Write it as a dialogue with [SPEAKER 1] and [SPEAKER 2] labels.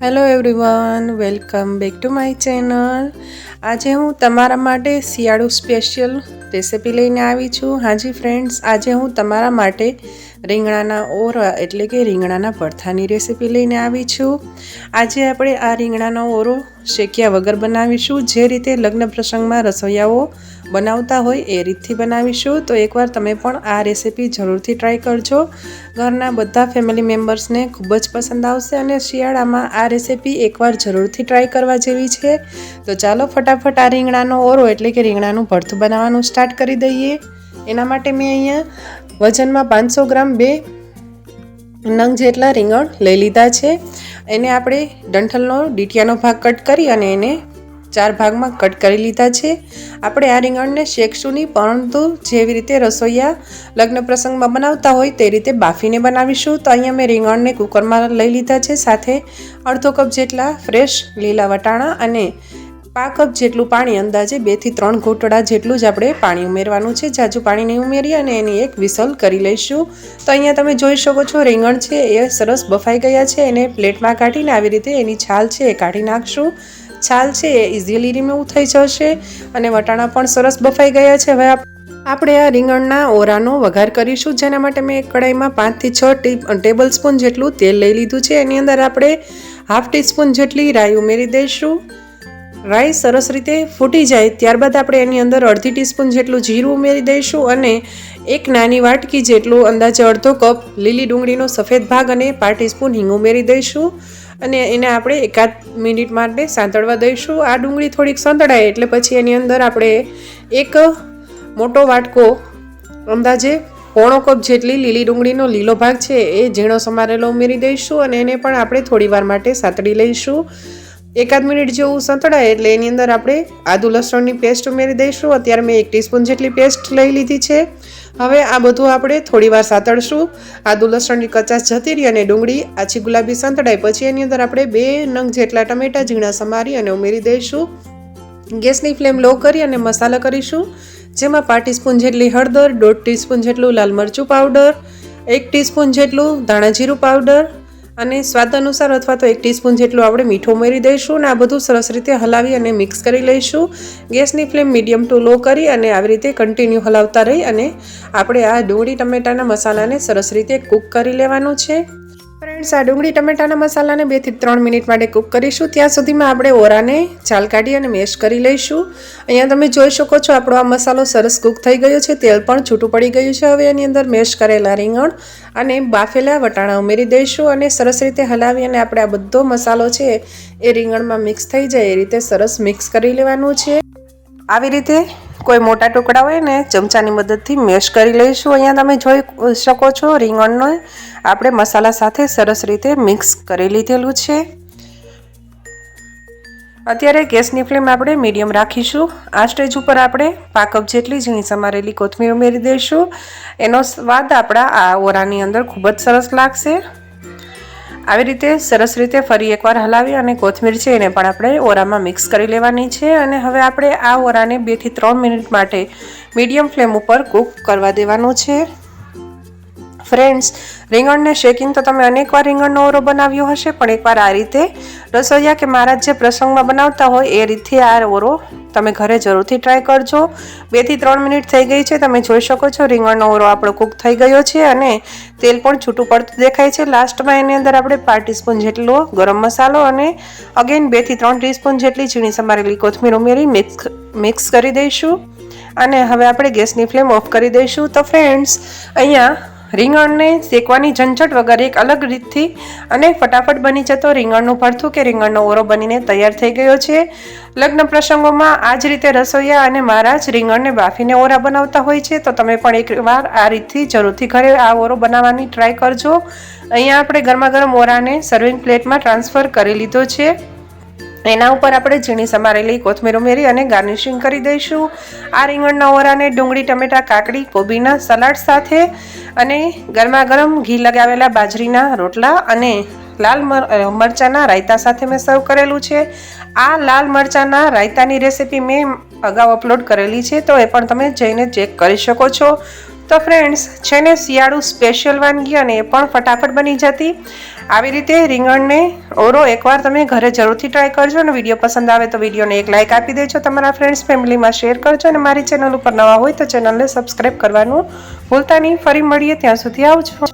[SPEAKER 1] Hello everyone welcome back to my channel આજે હું તમારા માટે શિયાળુ સ્પેશિયલ રેસિપી લઈને આવી છું. હાજી ફ્રેન્ડ્સ આજે હું તમારા માટે રીંગણાના ઓરા એટલે કે રીંગણાના ભરથાની રેસિપી લઈને આવી છું. આજે આપણે આ રીંગણાનો ઓરો શેક્યા વગર બનાવીશું. જે રીતે લગ્ન પ્રસંગમાં રસોઈયાઓ બનાવતા હોય એ રીતથી બનાવીશું. તો એકવાર તમે પણ આ રેસિપી જરૂરથી ટ્રાય કરજો. ઘરના બધા ફેમિલી મેમ્બર્સને ખૂબ જ પસંદ આવશે અને શિયાળામાં આ રેસિપી એકવાર જરૂરથી ટ્રાય કરવા જેવી છે. તો ચાલો ફટાફટ આ રીંગણાનો ઓરો એટલે કે રીંગણાનું ભરથું બનાવવાનું સ્ટાર્ટ કરી દઈએ. એના માટે મેં અહીંયા વજનમાં પાંચસો ગ્રામ બે નંગ જેટલા રીંગણ લઈ લીધા છે. એને આપણે ડંઠલનો ડીટિયાનો ભાગ કટ કરી અને એને ચાર ભાગમાં કટ કરી લીધા છે. આપણે આ રીંગણને શેકશું નહીં પરંતુ જેવી રીતે રસોઈયા લગ્ન પ્રસંગમાં બનાવતા હોય તે રીતે બાફીને બનાવીશું. તો અહીંયા મેં રીંગણને કુકરમાં લઈ લીધા છે સાથે અડધો કપ જેટલા ફ્રેશ લીલા વટાણા અને પા કપ જેટલું પાણી અંદાજે બેથી ત્રણ ઘૂંટડા જેટલું જ આપણે પાણી ઉમેરવાનું છે. જાજુ પાણી નહીં ઉમેરી અને એની એક વિસલ કરી લઈશું. તો અહીંયા તમે જોઈ શકો છો, રીંગણ છે એ સરસ બફાઈ ગયા છે. એને પ્લેટમાં કાઢીને આવી રીતે એની છાલ છે એ કાઢી નાખશું. છાલ છે એ ઇઝીલી રિમૂવ થઈ જશે અને વટાણા પણ સરસ બફાઈ ગયા છે. હવે આપણે આ રીંગણના ઓરાનો વઘાર કરીશું. જેના માટે મેં એક કડાઈમાં પાંચથી છ ટેબલ સ્પૂન જેટલું તેલ લઈ લીધું છે. એની અંદર આપણે હાફ ટીસ્પૂન જેટલી રાઈ ઉમેરી દઈશું. રાઈ સરસ રીતે ફૂટી જાય, ત્યારબાદ આપણે એની અંદર અડધી ટીસ્પૂન જેટલું જીરું ઉમેરી દઈશું અને એક નાની વાટકી જેટલું અંદાજે અડધો કપ લીલી ડુંગળીનો સફેદ ભાગ અને પાંચ ટીસ્પૂન હિંગ ઉમેરી દઈશું. અને એને આપણે એકાદ મિનિટ માટે સાંતળવા દઈશું. આ ડુંગળી થોડીક સંતળાય એટલે પછી એની અંદર આપણે એક મોટો વાટકો અંદાજે પોણો કપ જેટલી લીલી ડુંગળીનો લીલો ભાગ છે એ ઝીણો સમારેલો ઉમેરી દઈશું અને એને પણ આપણે થોડી વાર માટે સાંતળી લઈશું. એકાદ મિનિટ જેવું સંતળાય એટલે એની અંદર આપણે આદુ લસણની પેસ્ટ ઉમેરી દઈશું. અત્યારે મેં એક ટીસ્પૂન જેટલી પેસ્ટ લઈ લીધી છે. હવે આ બધું આપણે થોડી વાર સાતળશું. આદુ લસણની કચાશ જતી રહી અને ડુંગળી આછી ગુલાબી સંતળાય. પછી એની અંદર આપણે બે નંગ જેટલા ટમેટા ઝીણા સમારી અને ઉમેરી દઈશું. ગેસની ફ્લેમ લો કરી અને મસાલા કરીશું. જેમાં પાંચ ટીસ્પૂન જેટલી હળદર, દોઢ ટીસ્પૂન જેટલું લાલ મરચું પાવડર એક ટીસ્પૂન જેટલું ધાણા જીરું પાવડર અને સ્વાદ અનુસાર અથવા તો એક ટીસ્પૂન જેટલું આપણે મીઠું ઉમેરી દઈશું અને આ બધું સરસ રીતે હલાવી અને મિક્સ કરી લઈશું. ગેસની ફ્લેમ મીડિયમ ટુ લો કરી અને આવી રીતે કન્ટિન્યુ હલાવતા રહી અને આપણે આ ડુંગળી, ટમેટાના મસાલાને સરસ રીતે કૂક કરી લેવાનું છે. ફ્રેન્ડ્સ આ ડુંગળી ટમેટાના મસાલાને બેથી ત્રણ મિનિટ માટે કૂક કરીશું. ત્યાં સુધીમાં આપણે ઓરાને ચાલ કાઢી અને મેશ કરી લઈશું. અહીંયા તમે જોઈ શકો છો, આપણો આ મસાલો સરસ કૂક થઈ ગયો છે. તેલ પણ છૂટું પડી ગયું છે. હવે એની અંદર મેશ કરેલા રીંગણ અને બાફેલા વટાણા ઉમેરી દઈશું અને સરસ રીતે હલાવી અને આપણે આ બધો મસાલો છે એ રીંગણમાં મિક્સ થઈ જાય એ રીતે સરસ મિક્સ કરી લેવાનું છે. આવી રીતે કોઈ મોટા ટુકડા હોય ને ચમચાની મદદથી મેશ કરી લઈશું. અહીંયા તમે જોઈ શકો છો રીંગણનો આપણે મસાલા સાથે સરસ રીતે મિક્સ કરી લીધેલું છે. અત્યારે ગેસની ફ્લેમ આપણે મીડિયમ રાખીશું. આ સ્ટેજ ઉપર આપણે પાકપ જેટલી ઝીણી સમારેલી કોથમીર ઉમેરી દઈશું. એનો સ્વાદ આપણા આ ઓરાની અંદર ખૂબ જ સરસ લાગશે. આવી રીતે સરસ રીતે ફરી એકવાર હલાવી અને કોથમીર છે એને પણ આપણે ઓરામાં મિક્સ કરી લેવાની છે અને હવે આપણે આ ઓરાને બેથી ત્રણ મિનિટ માટે મીડિયમ ફ્લેમ ઉપર કૂક કરવા દેવાનું છે. ફ્રેન્ડ્સ રીંગણને શેકીને તો તમે અનેકવાર રીંગણનો ઓરો બનાવ્યો હશે, પણ એકવાર આ રીતે રસોઈયા કે મારા જે પ્રસંગમાં બનાવતા હોય, એ રીતથી આ ઓરો તમે ઘરે જરૂરથી ટ્રાય કરજો. બેથી ત્રણ મિનિટ થઈ ગઈ છે, તમે જોઈ શકો છો રીંગણનો ઓરો આપણો કૂક થઈ ગયો છે અને તેલ પણ છૂટું પડતું દેખાય છે. લાસ્ટમાં એની અંદર આપણે પાંચ ટીસ્પૂન જેટલો ગરમ મસાલો અને અગેન બેથી ત્રણ ટીસ્પૂન જેટલી ઝીણી સમારેલી કોથમીર ઉમેરી મિક્સ મિક્સ કરી દઈશું. અને હવે આપણે ગેસની ફ્લેમ ઓફ કરી દઈશું. તો ફ્રેન્ડ્સ અહીંયા રીંગણને શેકવાની ઝંઝટ વગર એક અલગ રીતથી અને ફટાફટ બની જતો રીંગણનું ભરથું કે રીંગણનો ઓરો બનીને તૈયાર થઈ ગયો છે. લગ્ન પ્રસંગોમાં આ જ રીતે રસોઈયા અને મારા જ રીંગણને બાફીને ઓરા બનાવતા હોય છે. તો તમે પણ એકવાર આ રીતથી જરૂરથી ઘરે આ ઓરો બનાવવાની ટ્રાય કરજો. અહીંયા આપણે ગરમા ગરમ ઓરાને સર્વિંગ પ્લેટમાં ટ્રાન્સફર કરી લીધો છે. એના ઉપર આપણે ઝીણી સમારેલી કોથમીર ઉમેરી અને ગાર્નિશિંગ કરી દઈશું. આ રીંગણના ઓરાને ડુંગળી, ટમેટા, કાકડી, કોબીના સલાડ સાથે અને ગરમા ગરમ ઘી લગાવેલા બાજરીના રોટલા અને લાલ મરચાંના રાયતા સાથે મેં સર્વ કરેલું છે. આ લાલ મરચાંના રાયતાની રેસિપી મેં અગાઉ અપલોડ કરેલી છે, તો એ પણ તમે જઈને ચેક કરી શકો છો. તો ફ્રેન્ડ્સ છે ને શિયાળુ સ્પેશિયલ વાનગી અને એ પણ ફટાફટ બની જતી. આવી રીતે રીંગણને ઓરો એકવાર તમે ઘરે જરૂરથી ટ્રાય કરજો અને વીડિયો પસંદ આવે તો વિડીયોને એક લાઇક આપી દેજો. તમારા ફ્રેન્ડ્સ ફેમિલીમાં શેર કરજો અને મારી ચેનલ ઉપર નવા હોય તો ચેનલને સબસ્ક્રાઈબ કરવાનું ભૂલતા નહીં. ફરી મળીએ ત્યાં સુધી આવજો.